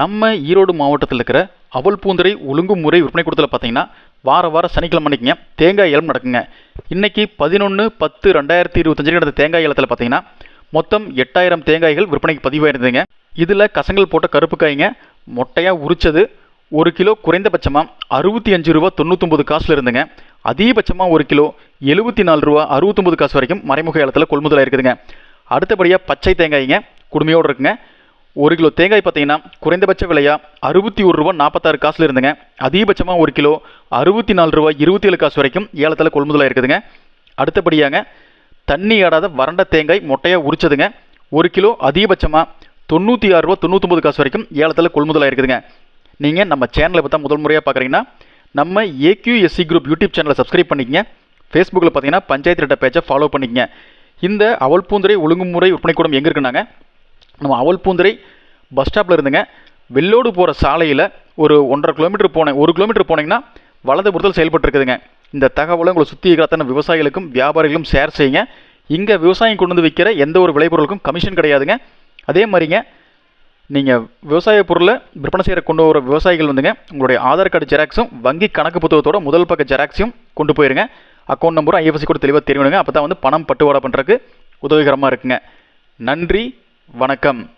நம்ம ஈரோடு மாவட்டத்தில் இருக்கிற அவல் பூந்துரை ஒழுங்குமுறை விற்பனை கூடத்தில் பார்த்தீங்கன்னா வார வாரம் சனிக்கிழமை அன்னைக்குங்க தேங்காய் ஏலம் நடக்குங்க. இன்றைக்கி பதினொன்று பத்து ரெண்டாயிரத்தி இருபத்தஞ்சு நடந்த தேங்காய் ஏலத்தில் பார்த்தீங்கன்னா மொத்தம் எட்டாயிரம் தேங்காய்கள் விற்பனைக்கு பதிவாயிருந்ததுங்க. இதில் கசங்கள் போட்ட கருப்பு காய்ங்க மொட்டையாக உரிச்சது ஒரு கிலோ குறைந்தபட்சமாக அறுபத்தி அஞ்சு ரூபா தொண்ணூற்றொம்பது காசில் இருந்துங்க. அதிகபட்சமாக ஒரு கிலோ எழுபத்தி நாலு ரூபா அறுபத்தொம்பது காசு வரைக்கும் மறைமுக ஏலத்தில் கொள்முதலாக இருக்குதுங்க அடுத்தபடியாக பச்சை தேங்காய்ங்க குடுமையோடு இருக்குங்க. ஒரு கிலோ தேங்காய் பார்த்தீங்கன்னா குறைந்தபட்ச விலையாக அறுபத்தி ஒரு ரூபா நாற்பத்தாறு காசில் இருந்துங்க. அதிகபட்சமாக ஒரு கிலோ அறுபத்தி நாலு ரூபா இருபத்தி ஏழு காசு வரைக்கும் ஏலத்தில் கொள்முதலாக இருக்குதுங்க. அடுத்தபடியாங்க தண்ணி ஆடாத வறண்ட தேங்காய் மொட்டையாக உரிச்சதுங்க. ஒரு கிலோ அதிகபட்சமாக தொண்ணூற்றி ஆறு ரூபா தொண்ணூத்தொம்பது காசு வரைக்கும் ஏலத்தில் கொள்முதலாக இருக்குதுங்க. நீங்கள் நம்ம சேனலை பார்த்தா முதல் முறையாக பார்க்குறீங்கன்னா நம்ம ஏக்யூஎஸ்சி குரூப் யூடியூப் சேனலை சப்ஸ்கிரைப் பண்ணிக்கங்க. ஃபேஸ்புக்கில் பார்த்தீங்கன்னா பஞ்சாயத்து ரெட்ட பேஜை ஃபாலோ பண்ணிக்கங்க. இந்த அவல் பூந்துரை ஒழுங்குமுறை விற்பனை கூடம் எங்கே இருக்குன்னாங்க நம்ம அவல்பூந்துரை பஸ் ஸ்டாப்பில் இருந்துங்க. வெள்ளோடு போகிற சாலையில் ஒரு ஒன்றரை கிலோமீட்டர் போனேன் ஒரு கிலோமீட்டர் போனீங்கன்னா வலதுபுறத்தில் செயல்பட்டு இருக்குதுங்க இந்த தகவலை உங்களை சுற்றி இருக்கிற விவசாயிகளுக்கும் வியாபாரிகளும் ஷேர் செய்யுங்க. இங்கே விவசாயம் கொண்டு வந்து விற்கிற எந்த ஒரு விளைபொருளுக்கும் கமிஷன் கிடையாதுங்க. அதே மாதிரிங்க நீங்கள் விவசாய பொருளை விற்பனை செய்கிற கொண்டு வர விவசாயிகள் வந்துங்க உங்களுடைய ஆதார் கார்டு ஜெராக்ஸும் வங்கி கணக்கு புத்தகத்தோட முதல் பக்க ஜெராக்ஸையும் கொண்டு போயிருங்க. அக்கௌண்ட் நம்பரும் ஐஎஃப்எஸ்சி கூட தெளிவாக தெரியணுங்க அப்போ தான் வந்து பணம் பட்டுவாடா பண்ணுறதுக்கு உதவிகரமாக இருக்குங்க. நன்றி வணக்கம்.